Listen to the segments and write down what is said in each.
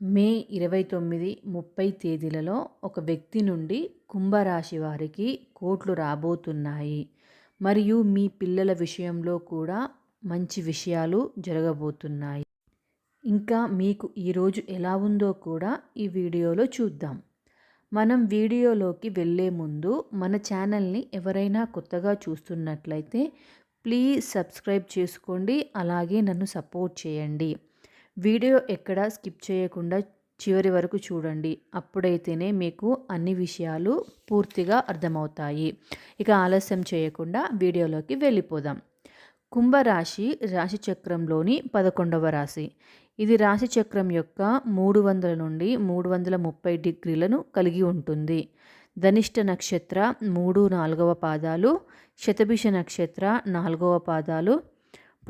మే ఇరవై తొమ్మిది ముప్పై తేదీలలో ఒక వ్యక్తి నుండి కుంభరాశి వారికి కోట్లు రాబోతున్నాయి. మరియు మీ పిల్లల విషయంలో కూడా మంచి విషయాలు జరగబోతున్నాయి. ఇంకా మీకు ఈరోజు ఎలా ఉందో కూడా ఈ వీడియోలో చూద్దాం. మనం వీడియోలోకి వెళ్ళే ముందు మన ఛానల్ని ఎవరైనా కొత్తగా చూస్తున్నట్లయితే ప్లీజ్ సబ్స్క్రైబ్ చేసుకోండి అలాగే నన్ను సపోర్ట్ చేయండి. వీడియో ఎక్కడ స్కిప్ చేయకుండా చివరి వరకు చూడండి. అప్పుడైతేనే మీకు అన్ని విషయాలు పూర్తిగా అర్థమవుతాయి. ఇక ఆలస్యం చేయకుండా వీడియోలోకి వెళ్ళిపోదాం. కుంభరాశి రాశిచక్రంలోని పదకొండవ రాశి. ఇది రాశిచక్రం యొక్క మూడు వందల నుండి మూడు వందల ముప్పై డిగ్రీలను కలిగి ఉంటుంది. ధనిష్ట నక్షత్ర మూడు నాలుగవ పాదాలు శతభిష నక్షత్ర నాలుగవ పాదాలు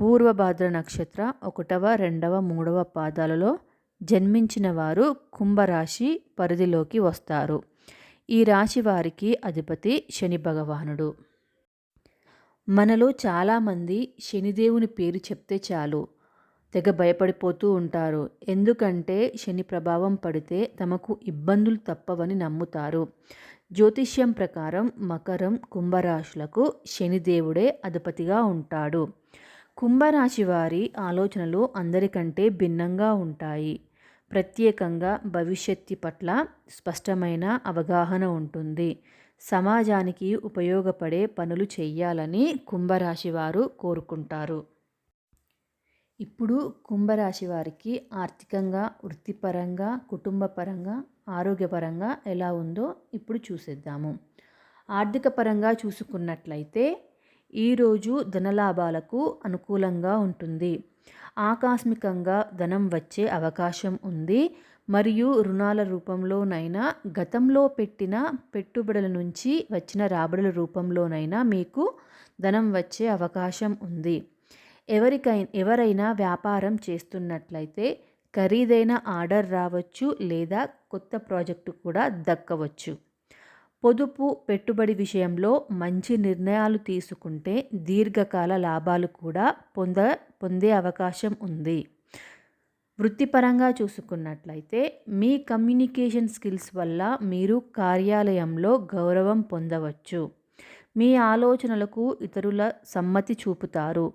పూర్వభాద్ర నక్షత్ర ఒకటవ రెండవ మూడవ పాదాలలో జన్మించిన వారు కుంభరాశి పరిధిలోకి వస్తారు. ఈ రాశి వారికి అధిపతి శని భగవానుడు. మనలో చాలామంది శనిదేవుని పేరు చెప్తే చాలు తెగ భయపడిపోతూ ఉంటారు. ఎందుకంటే శని ప్రభావం పడితే తమకు ఇబ్బందులు తప్పవని నమ్ముతారు. జ్యోతిష్యం ప్రకారం మకరం కుంభరాశులకు శనిదేవుడే అధిపతిగా ఉంటాడు. కుంభరాశి వారి ఆలోచనలు అందరికంటే భిన్నంగా ఉంటాయి. ప్రత్యేకంగా భవిష్యత్తు పట్ల స్పష్టమైన అవగాహన ఉంటుంది. సమాజానికి ఉపయోగపడే పనులు చేయాలని కుంభరాశి వారు కోరుకుంటారు. ఇప్పుడు కుంభరాశి వారికి ఆర్థికంగా వృత్తిపరంగా కుటుంబపరంగా ఆరోగ్యపరంగా ఎలా ఉందో ఇప్పుడు చూసేద్దాము. ఆర్థిక పరంగా చూసుకున్నట్లయితే ఈరోజు ధనలాభాలకు అనుకూలంగా ఉంటుంది. ఆకస్మికంగా ధనం వచ్చే అవకాశం ఉంది. మరియు రుణాల రూపంలోనైనా గతంలో పెట్టిన పెట్టుబడుల నుంచి వచ్చిన రాబడుల రూపంలోనైనా మీకు ధనం వచ్చే అవకాశం ఉంది. ఎవరికై ఎవరైనా వ్యాపారం చేస్తున్నట్లయితే ఖరీదైన ఆర్డర్ రావచ్చు లేదా కొత్త ప్రాజెక్టు కూడా దక్కవచ్చు. పొదుపు పెట్టుబడి విషయంలో మంచి నిర్ణయాలు తీసుకుంటే దీర్ఘకాల లాభాలు కూడా పొంద పొందే అవకాశం ఉంది. వృత్తిపరంగా చూసుకున్నట్లయితే మీ కమ్యూనికేషన్ స్కిల్స్ వల్ల మీరు కార్యాలయంలో గౌరవం పొందవచ్చు. మీ ఆలోచనలకు ఇతరుల సమ్మతి చూపుతారు.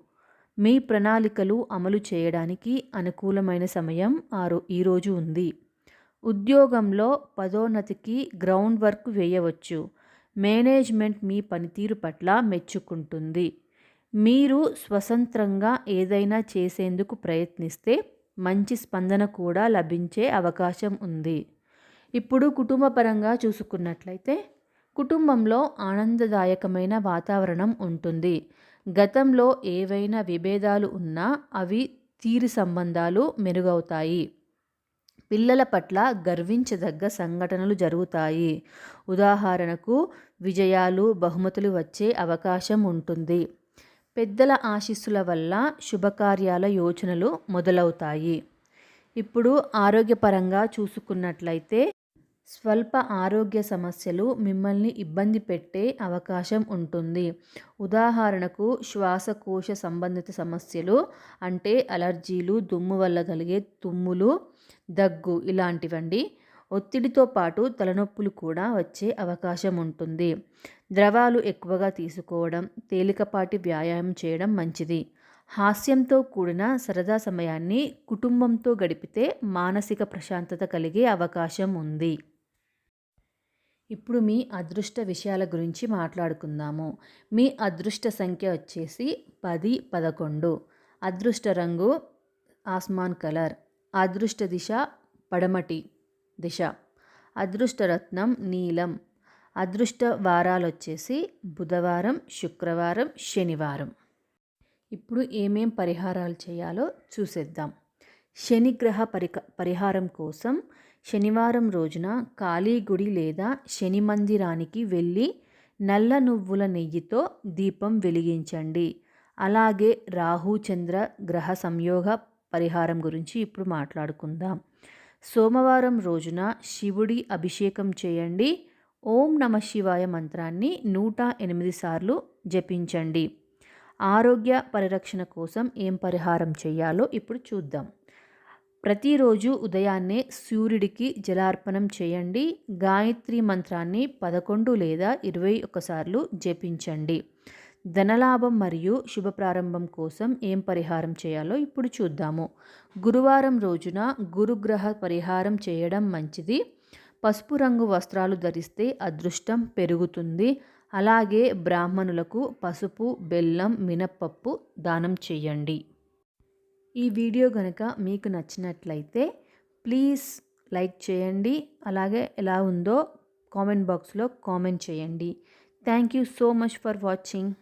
మీ ప్రణాళికలు అమలు చేయడానికి అనుకూలమైన సమయం ఆరు ఈరోజు ఉంది. ఉద్యోగంలో పదోన్నతికి గ్రౌండ్ వర్క్ వేయవచ్చు. మేనేజ్మెంట్ మీ పనితీరు పట్ల మెచ్చుకుంటుంది. మీరు స్వతంత్రంగా ఏదైనా చేసేందుకు ప్రయత్నిస్తే మంచి స్పందన కూడా లభించే అవకాశం ఉంది. ఇప్పుడు కుటుంబపరంగా చూసుకున్నట్లయితే కుటుంబంలో ఆనందదాయకమైన వాతావరణం ఉంటుంది. గతంలో ఏవైనా విభేదాలు ఉన్నా అవి తీరి సంబంధాలు మెరుగవుతాయి. పిల్లల పట్ల గర్వించదగ్గ సంఘటనలు జరుగుతాయి. ఉదాహరణకు విజయాలు బహుమతులు వచ్చే అవకాశం ఉంటుంది. పెద్దల ఆశీస్సుల వల్ల శుభకార్యాల యోచనలు మొదలవుతాయి. ఇప్పుడు ఆరోగ్యపరంగా చూసుకున్నట్లయితే స్వల్ప ఆరోగ్య సమస్యలు మిమ్మల్ని ఇబ్బంది పెట్టే అవకాశం ఉంటుంది. ఉదాహరణకు శ్వాసకోశ సంబంధిత సమస్యలు అంటే అలర్జీలు దుమ్ము వల్ల కలిగే తుమ్ములు దగ్గు ఇలాంటివండి. ఒత్తిడితో పాటు తలనొప్పులు కూడా వచ్చే అవకాశం ఉంటుంది. ద్రవాలు ఎక్కువగా తీసుకోవడం తేలికపాటి వ్యాయామం చేయడం మంచిది. హాస్యంతో కూడిన సరదా సమయాన్ని కుటుంబంతో గడిపితే మానసిక ప్రశాంతత కలిగే అవకాశం ఉంది. ఇప్పుడు మీ అదృష్ట విషయాల గురించి మాట్లాడుకుందాము. మీ అదృష్ట సంఖ్య వచ్చేసి పది పదకొండు. అదృష్ట రంగు ఆస్మాన్ కలర్. అదృష్ట దిశ పడమటి దిశ. అదృష్టరత్నం నీలం. అదృష్ట వారాలు వచ్చేసి బుధవారం శుక్రవారం శనివారం. ఇప్పుడు ఏమేం పరిహారాలు చేయాలో చూసేద్దాం. శనిగ్రహ పరిక పరిహారం కోసం శనివారం రోజున కాళీ గుడి లేదా శని మందిరానికి వెళ్ళి నల్ల నువ్వుల నెయ్యితో దీపం వెలిగించండి. అలాగే రాహు చంద్ర గ్రహ సంయోగ పరిహారం గురించి ఇప్పుడు మాట్లాడుకుందాం. సోమవారం రోజున శివుడి అభిషేకం చేయండి. ఓం నమ శివాయ మంత్రాన్ని నూట ఎనిమిది సార్లు జపించండి. ఆరోగ్య పరిరక్షణ కోసం ఏం పరిహారం చేయాలో ఇప్పుడు చూద్దాం. ప్రతిరోజు ఉదయాన్నే సూర్యుడికి జలార్పణం చేయండి. గాయత్రి మంత్రాన్ని పదకొండు లేదా ఇరవై ఒకసార్లు జపించండి. ధనలాభం మరియు శుభ ప్రారంభం కోసం ఏం పరిహారం చేయాలో ఇప్పుడు చూద్దాము. గురువారం రోజున గురుగ్రహ పరిహారం చేయడం మంచిది. పసుపు రంగు వస్త్రాలు ధరిస్తే అదృష్టం పెరుగుతుంది. అలాగే బ్రాహ్మణులకు పసుపు బెల్లం మినప్పప్పు దానం చేయండి. ఈ వీడియో కనుక మీకు నచ్చినట్లయితే ప్లీజ్ లైక్ చేయండి. అలాగే ఎలా ఉందో కామెంట్ బాక్స్లో కామెంట్ చేయండి. Thank you so much for watching.